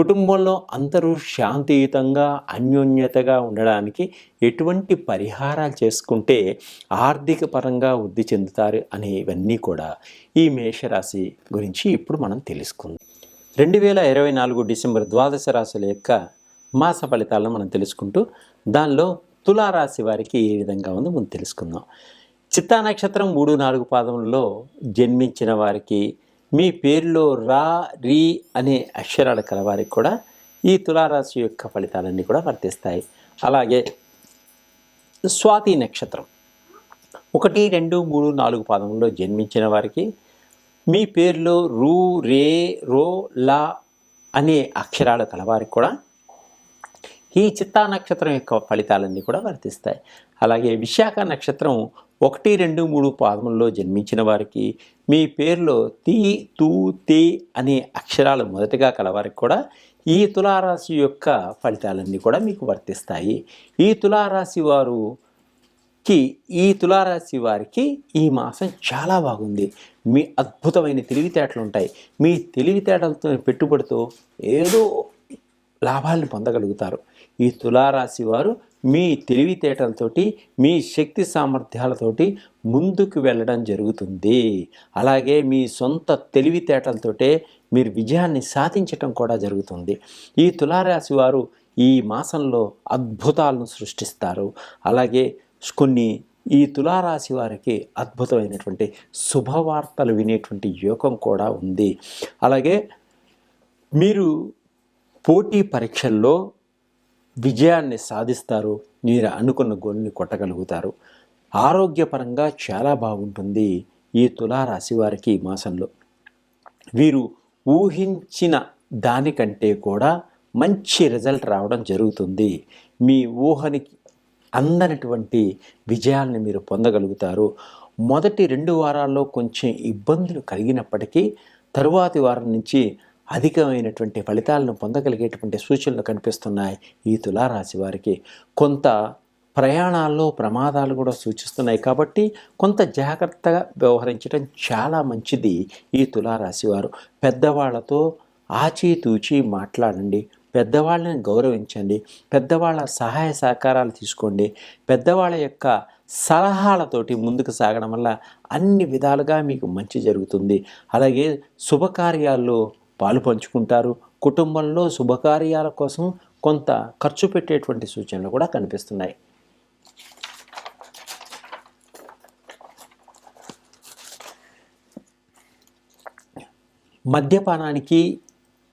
కుటుంబంలో అందరూ శాంతియుతంగా అన్యోన్యతగా ఉండడానికి ఎటువంటి పరిహారాలు చేసుకుంటే ఆర్థిక పరంగా వృద్ధి చెందుతారు అనేవన్నీ కూడా ఈ మేషరాశి గురించి ఇప్పుడు మనం తెలుసుకుందాం. రెండు వేల ఇరవై నాలుగు డిసెంబర్ ద్వాదశ రాశుల యొక్క మాస ఫలితాలను మనం తెలుసుకుంటూ దానిలో తులారాశి వారికి ఏ విధంగా ఉందో మనం తెలుసుకుందాం. చిత్తా నక్షత్రం మూడు నాలుగు పాదములలో జన్మించిన వారికి మీ పేరులో రా రీ అనే అక్షరాలు కలవారికి కూడా ఈ తులారాశి యొక్క ఫలితాలన్నీ కూడా వర్తిస్తాయి. అలాగే స్వాతి నక్షత్రం. ఒకటి రెండు మూడు నాలుగు పాదముల్లో జన్మించిన వారికి మీ పేరులో రూ రే రో లా అనే అక్షరాలు కలవారికి కూడా ఈ చిత్తా నక్షత్రం యొక్క ఫలితాలన్నీ కూడా వర్తిస్తాయి. అలాగే విశాఖ నక్షత్రం ఒకటి రెండు మూడు పాదముల్లో జన్మించిన వారికి మీ పేరులో తీ తూ తే అనే అక్షరాలు మొదటగా కలవారికి కూడా ఈ తులారాశి యొక్క ఫలితాలన్నీ కూడా మీకు వర్తిస్తాయి. ఈ తులారాశి వారుకి ఈ తులారాశి వారికి ఈ మాసం చాలా బాగుంది. మీ అద్భుతమైన తెలివితేటలు ఉంటాయి. మీ తెలివితేటలతో పెట్టుబడితో ఏదో లాభాలను పొందగలుగుతారు. ఈ తులారాశి వారు మీ తెలివితేటలతోటి మీ శక్తి సామర్థ్యాలతోటి ముందుకు వెళ్ళడం జరుగుతుంది. అలాగే మీ సొంత తెలివితేటలతోటే మీరు విజయాన్ని సాధించటం కూడా జరుగుతుంది. ఈ తులారాశి వారు ఈ మాసంలో అద్భుతాలను సృష్టిస్తారు. అలాగే కొన్ని ఈ తులారాశి వారికి అద్భుతమైనటువంటి శుభవార్తలు వినేటువంటి యోగం కూడా ఉంది. అలాగే మీరు పోటీ పరీక్షల్లో విజయాన్ని సాధిస్తారు మీరు అనుకున్న గోల్ని కొట్టగలుగుతారు. ఆరోగ్యపరంగా చాలా బాగుంటుంది ఈ తులారాశి వారికి ఈ మాసంలో. వీరు ఊహించిన దానికంటే కూడా మంచి రిజల్ట్ రావడం జరుగుతుంది. మీ ఊహనికి అందనటువంటి విజయాల్ని మీరు పొందగలుగుతారు. మొదటి రెండు వారాల్లో కొంచెం ఇబ్బందులు కలిగినప్పటికీ తరువాతి వారం నుంచి అధికమైనటువంటి ఫలితాలను పొందగలిగేటువంటి సూచనలు కనిపిస్తున్నాయి ఈ తులారాశి వారికి. కొంత ప్రయాణాల్లో ప్రమాదాలు కూడా సూచిస్తున్నాయి కాబట్టి కొంత జాగ్రత్తగా వ్యవహరించడం చాలా మంచిది ఈ తులారాశి వారు. పెద్దవాళ్ళతో ఆచితూచి మాట్లాడండి. పెద్దవాళ్ళని గౌరవించండి. పెద్దవాళ్ళ సహాయ సహకారాలు తీసుకోండి. పెద్దవాళ్ళ యొక్క సలహాలతోటి ముందుకు సాగడం వల్ల అన్ని విధాలుగా మీకు మంచి జరుగుతుంది. అలాగే శుభకార్యాల్లో పాలు పంచుకుంటారు. కుటుంబంలో శుభకార్యాల కోసం కొంత ఖర్చు పెట్టేటువంటి సూచనలు కూడా కనిపిస్తున్నాయి. మద్యపానానికి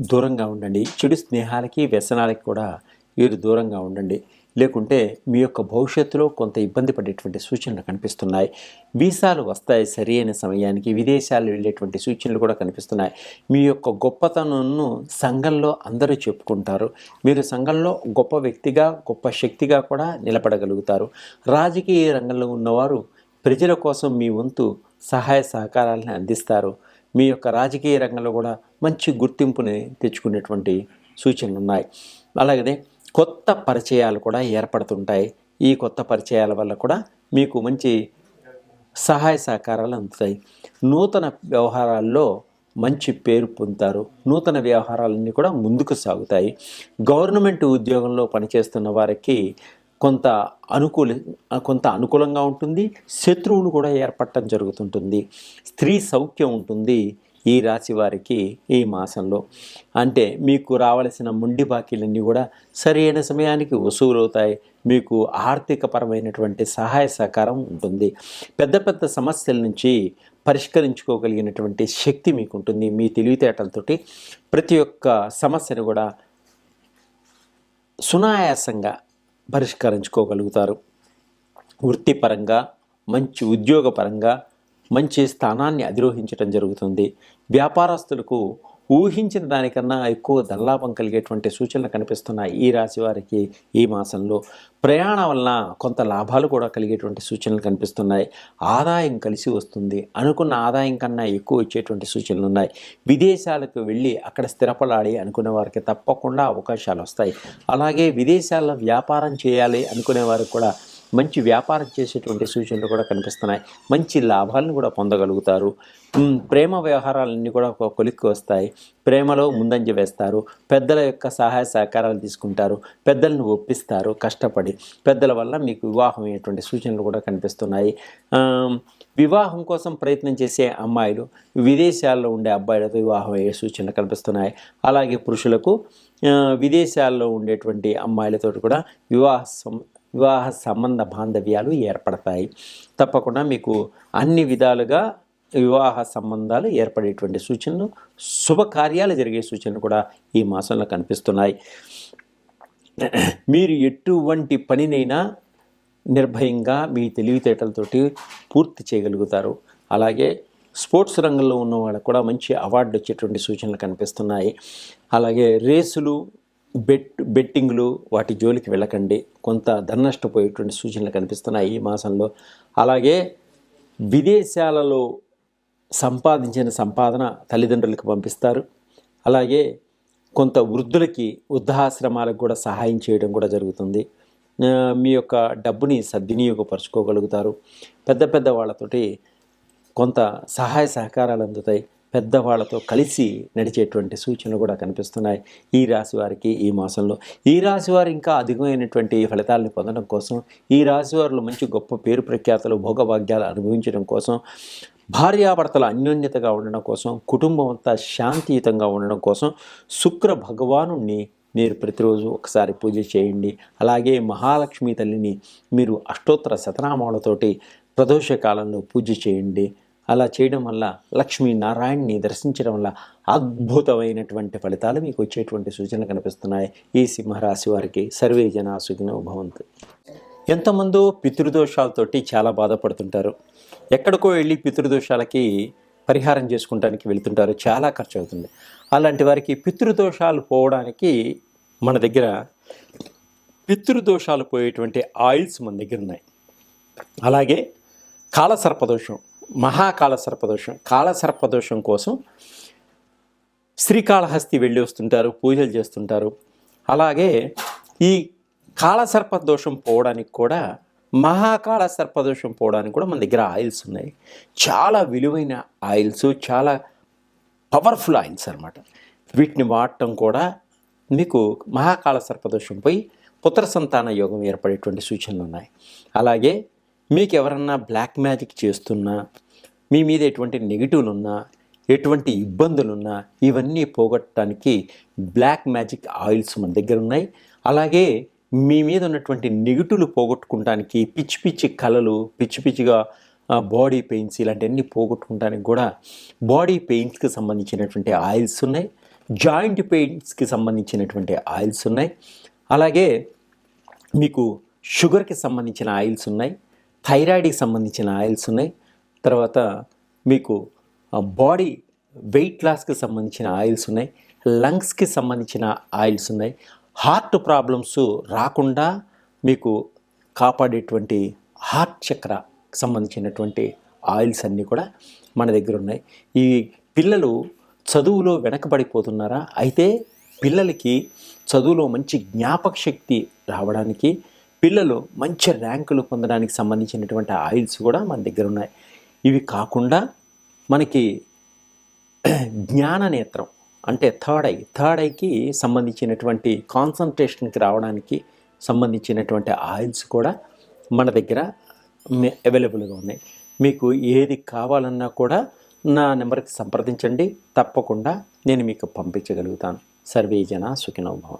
దూరంగా ఉండండి. చెడు స్నేహాలకి వ్యసనాలకి కూడా వీరు దూరంగా ఉండండి. లేకుంటే మీ యొక్క భవిష్యత్తులో కొంత ఇబ్బంది పడేటువంటి సూచనలు కనిపిస్తున్నాయి. వీసాలు వస్తాయి సరి అయిన సమయానికి విదేశాలు వెళ్ళేటువంటి సూచనలు కూడా కనిపిస్తున్నాయి. మీ యొక్క గొప్పతనంను సంఘంలో అందరూ చెప్పుకుంటారు. మీరు సంఘంలో గొప్ప వ్యక్తిగా గొప్ప శక్తిగా కూడా నిలబడగలుగుతారు. రాజకీయ రంగంలో ఉన్నవారు ప్రజల కోసం మీ వంతు సహాయ సహకారాలను అందిస్తారు. మీ యొక్క రాజకీయ రంగంలో కూడా మంచి గుర్తింపుని తెచ్చుకునేటువంటి సూచనలు ఉన్నాయి అలాగే కొత్త పరిచయాలు కూడా ఏర్పడుతుంటాయి. ఈ కొత్త పరిచయాల వల్ల కూడా మీకు మంచి సహాయ సహకారాలు అందుతాయి. నూతన వ్యవహారాల్లో మంచి పేరు పొందుతారు. నూతన వ్యవహారాలన్నీ కూడా ముందుకు సాగుతాయి. గవర్నమెంట్ ఉద్యోగంలో పనిచేస్తున్న వారికి కొంత అనుకూల కొంత అనుకూలంగా ఉంటుంది. శత్రువులు కూడా ఏర్పడటం జరుగుతుంటుంది. స్త్రీ సౌఖ్యం ఉంటుంది. ఈ రాశి వారికి ఈ మాసంలో. అంటే మీకు రావలసిన ముండి బాకీలన్నీ కూడా సరైన సమయానికి వసూలవుతాయి. మీకు ఆర్థికపరమైనటువంటి సహాయ సహకారం ఉంటుంది. పెద్ద పెద్ద సమస్యల నుంచి పరిష్కరించుకోగలిగినటువంటి శక్తి మీకు ఉంటుంది మీ తెలివితేటలతోటి ప్రతి ఒక్క సమస్యను కూడా సునాయాసంగా పరిష్కరించుకోగలుగుతారు. వృత్తిపరంగా మంచి ఉద్యోగపరంగా మంచి స్థానాన్ని అధిరోహించడం జరుగుతుంది. వ్యాపారస్తులకు ఊహించిన దానికన్నా ఎక్కువ దల్లాభం కలిగేటువంటి సూచనలు కనిపిస్తున్నాయి ఈ రాశి వారికి ఈ మాసంలో. ప్రయాణం వలన కొంత లాభాలు కూడా కలిగేటువంటి సూచనలు కనిపిస్తున్నాయి. ఆదాయం కలిసి వస్తుంది. అనుకున్న ఆదాయం కన్నా ఎక్కువ వచ్చేటువంటి సూచనలు ఉన్నాయి. విదేశాలకు వెళ్ళి అక్కడ స్థిరపడాలి అనుకునే వారికి తప్పకుండా అవకాశాలు వస్తాయి. అలాగే విదేశాల్లో వ్యాపారం చేయాలి అనుకునే వారికి కూడా మంచి వ్యాపారం చేసేటువంటి సూచనలు కూడా కనిపిస్తున్నాయి. మంచి లాభాలను కూడా పొందగలుగుతారు. ప్రేమ వ్యవహారాలన్నీ కూడా ఒక కొలిక్కి వస్తాయి. ప్రేమలో ముందంజ వేస్తారు. పెద్దల యొక్క సహాయ సహకారాలు తీసుకుంటారు. పెద్దలను ఒప్పిస్తారు కష్టపడి. పెద్దల వల్ల మీకు వివాహం అయ్యేటువంటి సూచనలు కూడా కనిపిస్తున్నాయి. వివాహం కోసం ప్రయత్నం చేసే అమ్మాయిలు విదేశాల్లో ఉండే అబ్బాయిలతో వివాహం అయ్యే సూచనలు కనిపిస్తున్నాయి. అలాగే పురుషులకు విదేశాల్లో ఉండేటువంటి అమ్మాయిలతో కూడా వివాహ సం వివాహ సంబంధ బాంధవ్యాలు ఏర్పడతాయి. తప్పకుండా మీకు అన్ని విధాలుగా వివాహ సంబంధాలు ఏర్పడేటువంటి సూచనలు శుభకార్యాలు జరిగే సూచనలు కూడా ఈ మాసంలో కనిపిస్తున్నాయి. మీరు ఎటువంటి పనినైనా నిర్భయంగా మీ తెలివితేటలతోటి పూర్తి చేయగలుగుతారు. అలాగే స్పోర్ట్స్ రంగంలో ఉన్న వాళ్ళకు కూడా మంచి అవార్డు వచ్చేటువంటి సూచనలు కనిపిస్తున్నాయి. అలాగే రేసులు బెట్ బెట్టింగ్లు వాటి జోలికి వెళ్ళకండి. కొంత ధన నష్టపోయేటువంటి సూచనలు కనిపిస్తున్నాయి ఈ మాసంలో. అలాగే విదేశాలలో సంపాదించిన సంపాదన తల్లిదండ్రులకు పంపిస్తారు. అలాగే కొంత వృద్ధులకి వృద్ధాశ్రమాలకు కూడా సహాయం చేయడం కూడా జరుగుతుంది. మీ యొక్క డబ్బుని సద్వినియోగపరచుకోగలుగుతారు. పెద్ద పెద్ద వాళ్ళతోటి కొంత సహాయ సహకారాలు అందుతాయి. పెద్దవాళ్ళతో కలిసి నడిచేటువంటి సూచనలు కూడా కనిపిస్తున్నాయి ఈ రాశి వారికి ఈ మాసంలో. ఈ రాశి వారు ఇంకా అధికమైనటువంటి ఫలితాలను పొందడం కోసం ఈ రాశి వారిలో మంచి గొప్ప పేరు ప్రఖ్యాతలు భోగభాగ్యాలు అనుభవించడం కోసం భార్యాభర్తల అన్యోన్యతగా ఉండడం కోసం కుటుంబం అంతా శాంతియుతంగా ఉండడం కోసం శుక్ర భగవాను మీరు ప్రతిరోజు ఒకసారి పూజ చేయండి. అలాగే మహాలక్ష్మి తల్లిని మీరు అష్టోత్తర శతనామాలతోటి ప్రదోష కాలంలో పూజ చేయండి. అలా చేయడం వల్ల లక్ష్మీ నారాయణ్ని దర్శించడం వల్ల అద్భుతమైనటువంటి ఫలితాలు మీకు వచ్చేటువంటి సూచనలు కనిపిస్తున్నాయి. ఈ సింహరాశి వారికి సర్వే జన సుఖినో భవంతు. ఎంతమందో పితృదోషాలతోటి చాలా బాధపడుతుంటారు. ఎక్కడికో వెళ్ళి పితృదోషాలకి పరిహారం చేసుకుంటానికి వెళ్తుంటారు. చాలా ఖర్చు అవుతుంది అలాంటి వారికి పితృదోషాలు పోవడానికి మన దగ్గర పితృదోషాలు పోయేటువంటి ఆయిల్స్ మన దగ్గర ఉన్నాయి. అలాగే కాలసర్పదోషం. మహాకాళ సర్పదోషం కాళ సర్పదోషం కోసం శ్రీకాళహస్తి వెళ్ళి వస్తుంటారు పూజలు చేస్తుంటారు. అలాగే ఈ కాళ సర్పదోషం పోవడానికి కూడా మహాకాళ సర్పదోషం పోవడానికి కూడా మన దగ్గర ఆయిల్స్ ఉన్నాయి. చాలా విలువైన ఆయిల్స్ చాలా పవర్ఫుల్ ఆయిల్స్ అనమాట వీటిని వాడటం కూడా మీకు మహాకాల పోయి పుత్ర సంతాన యోగం ఏర్పడేటువంటి సూచనలు ఉన్నాయి. అలాగే మీకు ఎవరన్నా బ్లాక్ మ్యాజిక్ చేస్తున్నా మీ మీద ఎటువంటి నెగిటివ్లు ఉన్నా ఎటువంటి ఇబ్బందులున్నా ఇవన్నీ పోగొట్టడానికి బ్లాక్ మ్యాజిక్ ఆయిల్స్ మన దగ్గర ఉన్నాయి. అలాగే మీ మీద ఉన్నటువంటి నెగిటివ్లు పోగొట్టుకుంటానికి పిచ్చి పిచ్చి కళలు పిచ్చి పిచ్చిగా బాడీ పెయిన్స్ ఇలాంటివన్నీ పోగొట్టుకుంటానికి కూడా బాడీ పెయిన్స్కి సంబంధించినటువంటి ఆయిల్స్ ఉన్నాయి. జాయింట్ పెయిన్స్కి సంబంధించినటువంటి ఆయిల్స్ ఉన్నాయి. అలాగే మీకు షుగర్కి సంబంధించిన ఆయిల్స్ ఉన్నాయి. థైరాయిడ్కి సంబంధించిన ఆయిల్స్ ఉన్నాయి. తర్వాత మీకు బాడీ వెయిట్ లాస్కి సంబంధించిన ఆయిల్స్ ఉన్నాయి. లంగ్స్కి సంబంధించిన ఆయిల్స్ ఉన్నాయి. హార్ట్ ప్రాబ్లమ్స్ రాకుండా మీకు కాపాడేటువంటి హార్ట్ చక్ర సంబంధించినటువంటి ఆయిల్స్ అన్నీ కూడా మన దగ్గర ఉన్నాయి. ఈ పిల్లలు చదువులో వెనకబడిపోతున్నారా? అయితే పిల్లలకి చదువులో మంచి జ్ఞాపక శక్తి రావడానికి పిల్లలు మంచి ర్యాంకులు పొందడానికి సంబంధించినటువంటి ఆయిల్స్ కూడా మన దగ్గర ఉన్నాయి. ఇవి కాకుండా మనకి జ్ఞాన నేత్రం అంటే థర్డ్ ఐ థర్డ్ ఐకి సంబంధించినటువంటి కాన్సన్ట్రేషన్కి రావడానికి సంబంధించినటువంటి ఆయిల్స్ కూడా మన దగ్గర అవైలబుల్గా ఉన్నాయి. మీకు ఏది కావాలన్నా కూడా నా నెంబర్కి సంప్రదించండి. తప్పకుండా నేను మీకు పంపించగలుగుతాను. సర్వే జన సుఖినోభవం